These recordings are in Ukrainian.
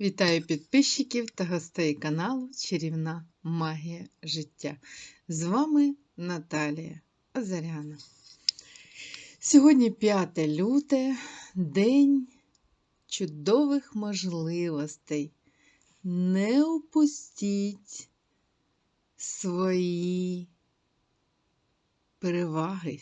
Вітаю підписчиків та гостей каналу Чарівна Магія життя. З вами Наталія Озаряна. Сьогодні 5 люте, день чудових можливостей. Не упустіть свої переваги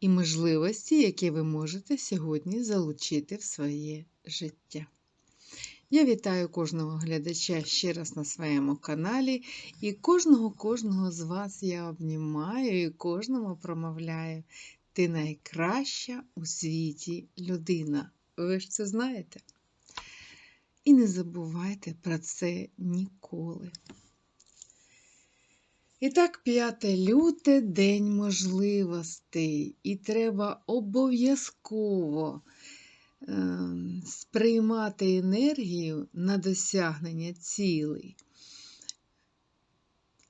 і можливості, які ви можете сьогодні залучити в своє життя. Я вітаю кожного глядача ще раз на своєму каналі, і кожного кожного з вас я обнімаю і кожному промовляю. Ти найкраща у світі людина. Ви ж це знаєте? І не забувайте про це ніколи. І так, 5 люте день можливостей, і треба обов'язково сприймати енергію на досягнення цілей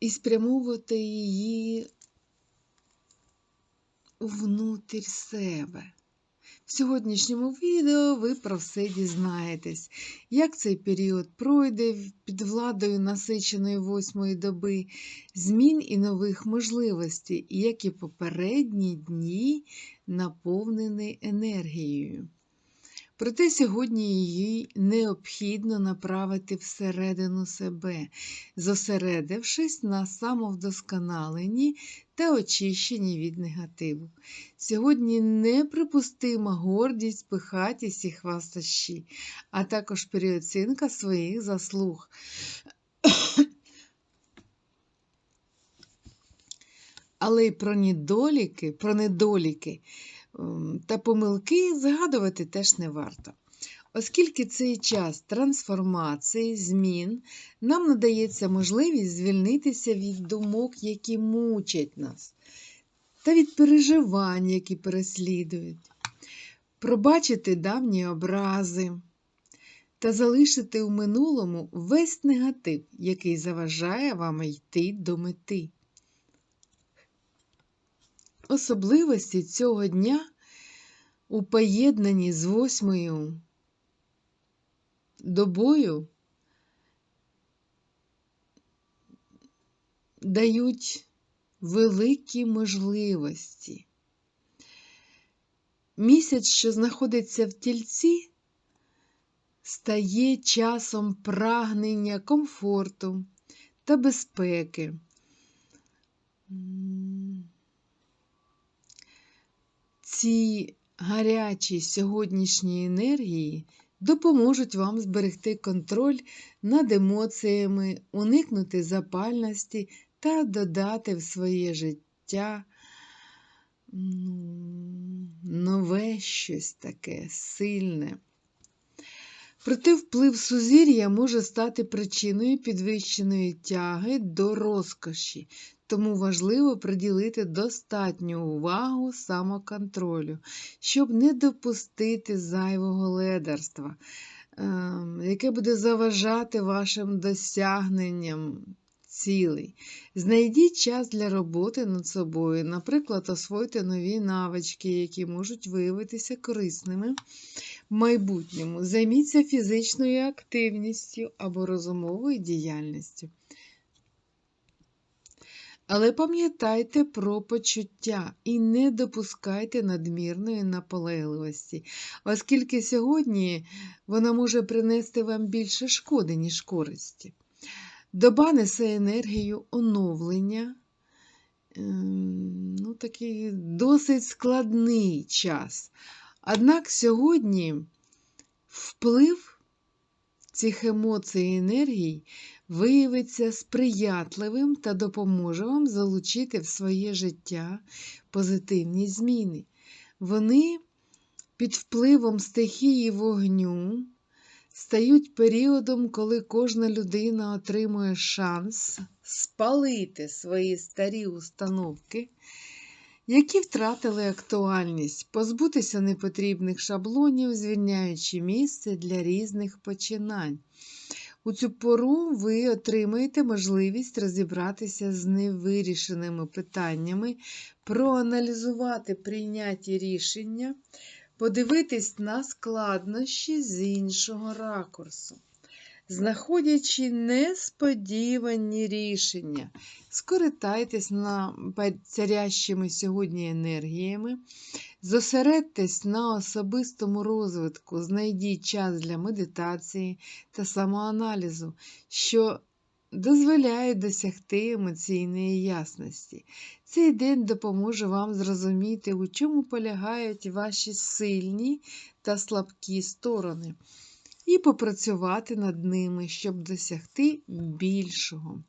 і спрямовувати її внутрі себе. В сьогоднішньому відео ви про все дізнаєтесь, як цей період пройде під владою насиченої восьмої доби, змін і нових можливостей, як і попередні дні наповнені енергією. Проте сьогодні її необхідно направити всередину себе, зосередившись на самовдосконаленні та очищенні від негативу. Сьогодні неприпустима гордість, пихатість і хвастащі, а також переоцінка своїх заслуг. Але й про недоліки, про недоліки та помилки згадувати теж не варто. Оскільки цей час трансформації, змін, нам надається можливість звільнитися від думок, які мучать нас, та від переживань, які переслідують, пробачити давні образи та залишити у минулому весь негатив, який заважає вам йти до мети. Особливості цього дня у поєднанні з восьмою добою дають великі можливості. Місяць, що знаходиться в тільці, стає часом прагнення комфорту та безпеки. Ці гарячі сьогоднішні енергії допоможуть вам зберегти контроль над емоціями, уникнути запальності та додати в своє життя ну, нове щось таке сильне. Проте вплив сузір'я може стати причиною підвищеної тяги до розкоші, тому важливо приділити достатню увагу самоконтролю, щоб не допустити зайвого ледарства, ем, яке буде заважати вашим досягненням цілей. Знайдіть час для роботи над собою, наприклад, освойте нові навички, які можуть виявитися корисними в майбутньому. Займіться фізичною активністю або розумовою діяльністю. Але пам'ятайте про почуття і не допускайте надмірної наполегливості, оскільки сьогодні вона може принести вам більше шкоди, ніж користі. Доба несе енергію оновлення, ем, ну, такий досить складний час. Однак сьогодні вплив цих емоцій і енергій виявиться сприятливим та допоможе вам залучити в своє життя позитивні зміни. Вони під впливом стихії вогню стають періодом, коли кожна людина отримує шанс спалити свої старі установки, які втратили актуальність, позбутися непотрібних шаблонів, звільняючи місце для різних починань. У цю пору ви отримаєте можливість розібратися з невирішеними питаннями, проаналізувати прийняті рішення, подивитись на складнощі з іншого ракурсу, знаходячи несподівані рішення. Скоритайтесь на царящими сьогодні енергіями, зосередьтесь на особистому розвитку, знайдіть час для медитації та самоаналізу, що дозволяє досягти емоційної ясності. Цей день допоможе вам зрозуміти, у чому полягають ваші сильні та слабкі сторони, і попрацювати над ними, щоб досягти більшого.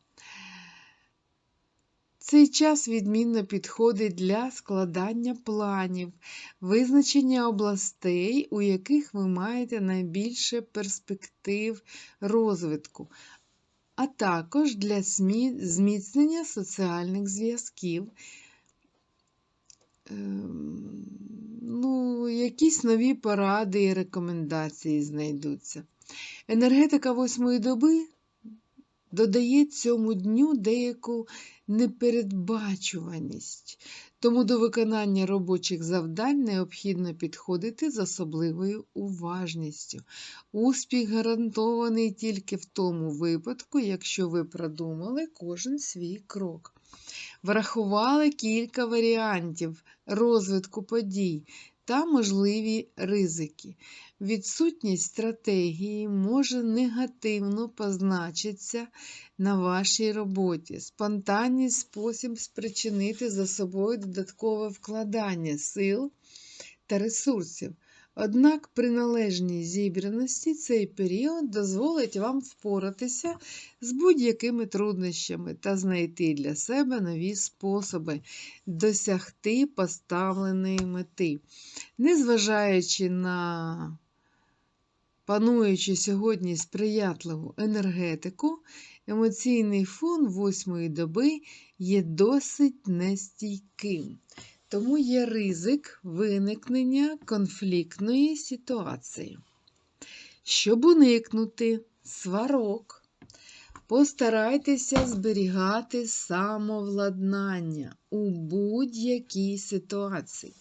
Цей час відмінно підходить для складання планів, визначення областей, у яких ви маєте найбільше перспектив розвитку, а також для зміцнення соціальних зв'язків. Ем, ну, якісь нові поради і рекомендації знайдуться. Енергетика восьмої доби додає цьому дню деяку непередбачуваність, тому до виконання робочих завдань необхідно підходити з особливою уважністю. Успіх гарантований тільки в тому випадку, якщо ви продумали кожен свій крок. Врахували кілька варіантів розвитку подій та можливі ризики. Відсутність стратегії може негативно позначитися на вашій роботі. Спонтанний спосіб спричинити за собою додаткове вкладання сил та ресурсів. Однак при належній зібраності цей період дозволить вам впоратися з будь-якими труднощами та знайти для себе нові способи досягти поставленої мети. Незважаючи на пануючи сьогодні сприятливу енергетику, емоційний фон восьмої доби є досить нестійким. Тому є ризик виникнення конфліктної ситуації. Щоб уникнути сварок, постарайтеся зберігати самовладнання у будь-якій ситуації.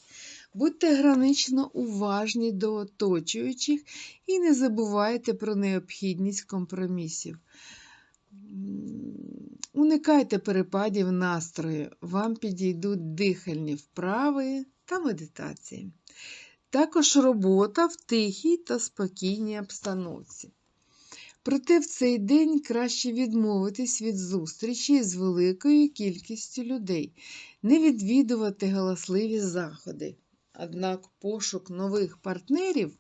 Будьте гранично уважні до оточуючих і не забувайте про необхідність компромісів. Уникайте перепадів настрою, вам підійдуть дихальні вправи та медитації. Також робота в тихій та спокійній обстановці. Проте в цей день краще відмовитись від зустрічі з великою кількістю людей, не відвідувати галасливі заходи. Однак пошук нових партнерів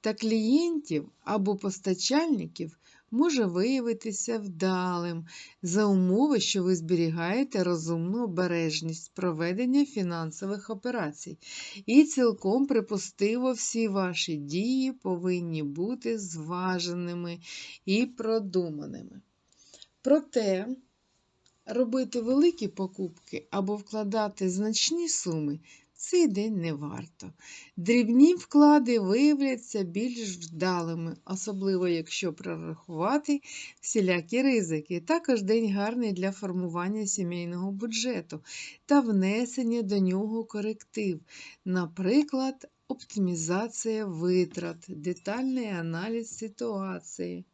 та клієнтів або постачальників може виявитися вдалим за умови, що ви зберігаєте розумну обережність проведення фінансових операцій. І цілком припустиво всі ваші дії повинні бути зваженими і продуманими. Проте, робити великі покупки або вкладати значні суми цей день не варто. Дрібні вклади виявляться більш вдалими, особливо якщо прорахувати всілякі ризики. Також день гарний для формування сімейного бюджету та внесення до нього коректив, наприклад, оптимізація витрат, детальний аналіз ситуації.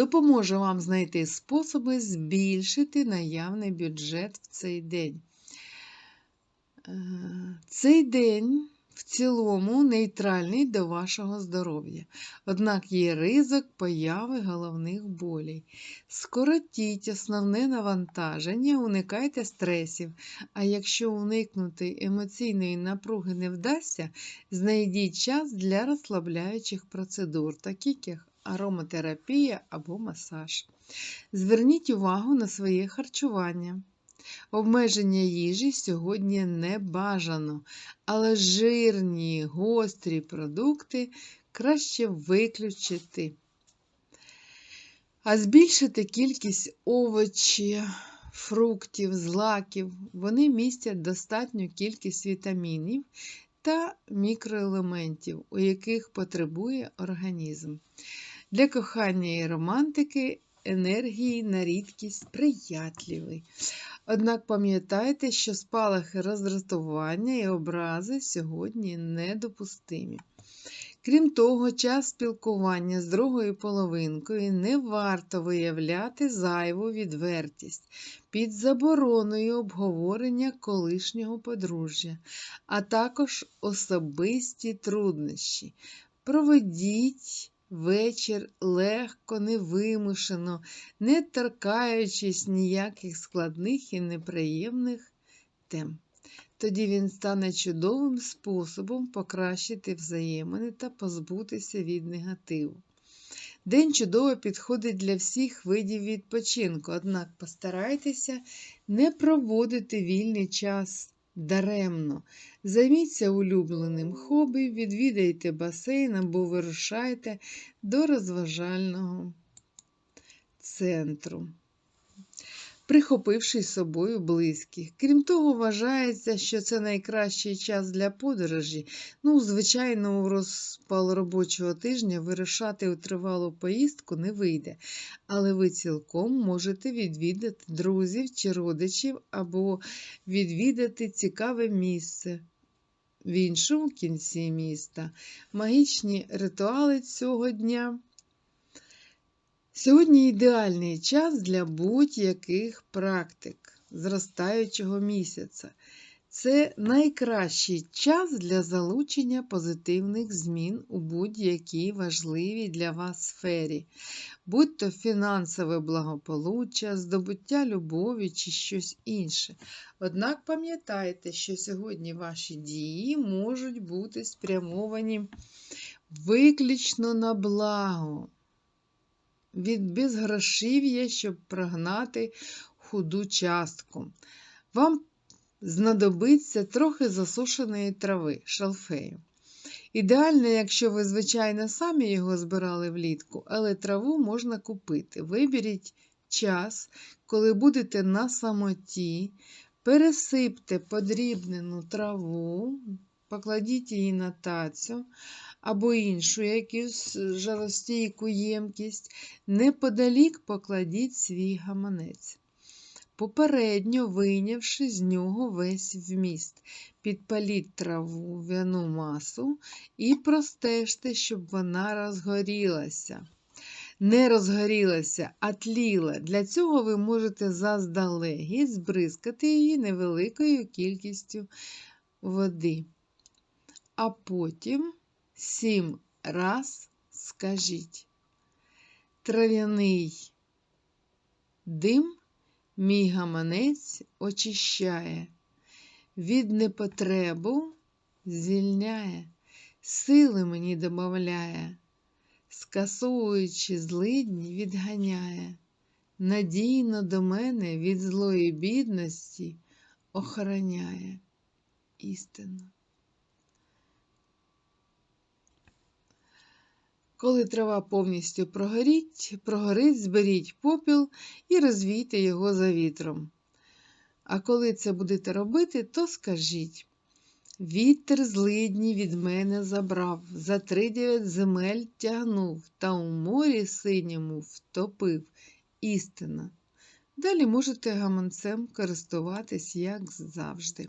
Допоможе вам знайти способи збільшити наявний бюджет в цей день. Е, цей день в цілому нейтральний до вашого здоров'я, однак є ризик появи головних болей. Скоротіть основне навантаження, уникайте стресів, а якщо уникнути емоційної напруги не вдасться, знайдіть час для розслабляючих процедур, таких як ароматерапія або масаж. Зверніть увагу на своє харчування. Обмеження їжі сьогодні не бажано, але жирні, гострі продукти краще виключити. А збільшити кількість овочів, фруктів, злаків, вони містять достатню кількість вітамінів та мікроелементів, у яких потребує організм. Для кохання і романтики енергії на рідкість приятливий. Однак пам'ятайте, що спалахи роздратування і образи сьогодні недопустимі. Крім того, час спілкування з другою половинкою не варто виявляти зайву відвертість під забороною обговорення колишнього подружжя, а також особисті труднощі. Проведіть вечір легко, невимушено, не торкаючись ніяких складних і неприємних тем. Тоді він стане чудовим способом покращити взаємини та позбутися від негативу. День чудово підходить для всіх видів відпочинку, однак постарайтеся не проводити вільний час даремно. Займіться улюбленим хобі, відвідайте басейн або вирушайте до розважального центру прихопивши з собою близьких. Крім того, вважається, що це найкращий час для подорожі. Ну, звичайно, у розпал робочого тижня вирушати у тривалу поїздку не вийде, але ви цілком можете відвідати друзів чи родичів або відвідати цікаве місце. В іншому кінці міста магічні ритуали цього дня Сьогодні ідеальний час для будь-яких практик зростаючого місяця. Це найкращий час для залучення позитивних змін у будь-якій важливій для вас сфері, будь то фінансове благополуччя, здобуття любові чи щось інше. Однак пам'ятайте, що сьогодні ваші дії можуть бути спрямовані виключно на благо від безгрошів'я, щоб прогнати худу частку. Вам знадобиться трохи засушеної трави, шалфею. Ідеально, якщо ви, звичайно, самі його збирали влітку, але траву можна купити. Виберіть час, коли будете на самоті, пересипте подрібнену траву, покладіть її на тацю, або іншу якусь жаростійку ємкість, неподалік покладіть свій гаманець. Попередньо вийнявши з нього весь вміст, підпаліть траву в'яну масу і простежте, щоб вона розгорілася. Не розгорілася, а тліла. Для цього ви можете заздалегідь збризкати її невеликою кількістю води. А потім сім раз скажіть. Трав'яний дим мій гаманець очищає, від непотребу звільняє, сили мені домовляє, скасовуючи злидні, відганяє, надійно до мене від злої бідності охороняє істину. Коли трава повністю прогоріть, прогорить, зберіть попіл і розвійте його за вітром. А коли це будете робити, то скажіть Вітер злидні від мене забрав, за тридев'ять земель тягнув, та у морі синьому втопив істина. Далі можете гаманцем користуватись, як завжди.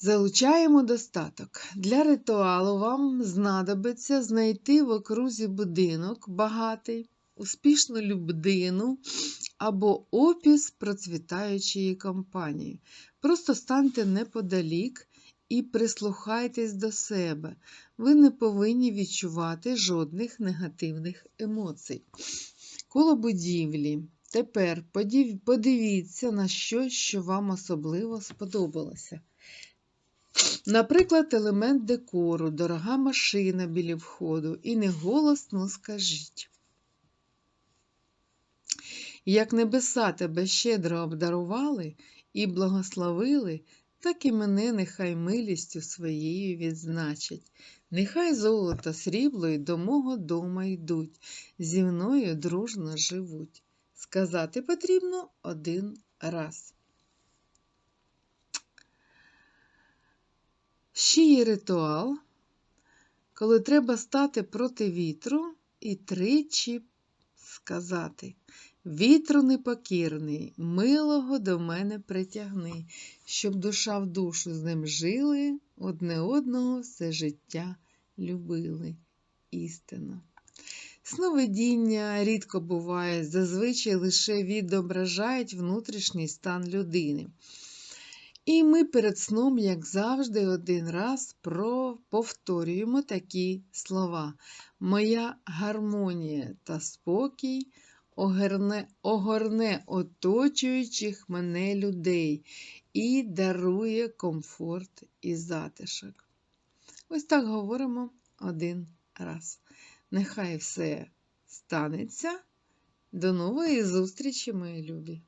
Залучаємо достаток. Для ритуалу вам знадобиться знайти в окрузі будинок багатий, успішну людину або опіс процвітаючої компанії. Просто станьте неподалік і прислухайтесь до себе. Ви не повинні відчувати жодних негативних емоцій. Коло будівлі. Тепер подивіться на щось, що вам особливо сподобалося. Наприклад, елемент декору, дорога машина біля входу, і не голосно скажіть. Як небеса тебе щедро обдарували і благословили, так і мене нехай милістю своєю відзначать. Нехай золото, срібло й до мого дома йдуть, зі мною дружно живуть. Сказати потрібно один раз. Є ритуал, коли треба стати проти вітру і тричі сказати. Вітру непокірний, милого до мене притягни, щоб душа в душу з ним жили, одне одного все життя любили. Істина. Сновидіння рідко буває, зазвичай лише відображають внутрішній стан людини. І ми перед сном, як завжди, один раз повторюємо такі слова. Моя гармонія та спокій огорне, огорне оточуючих мене людей і дарує комфорт і затишок. Ось так говоримо один раз. Нехай все станеться. До нової зустрічі, мої любі!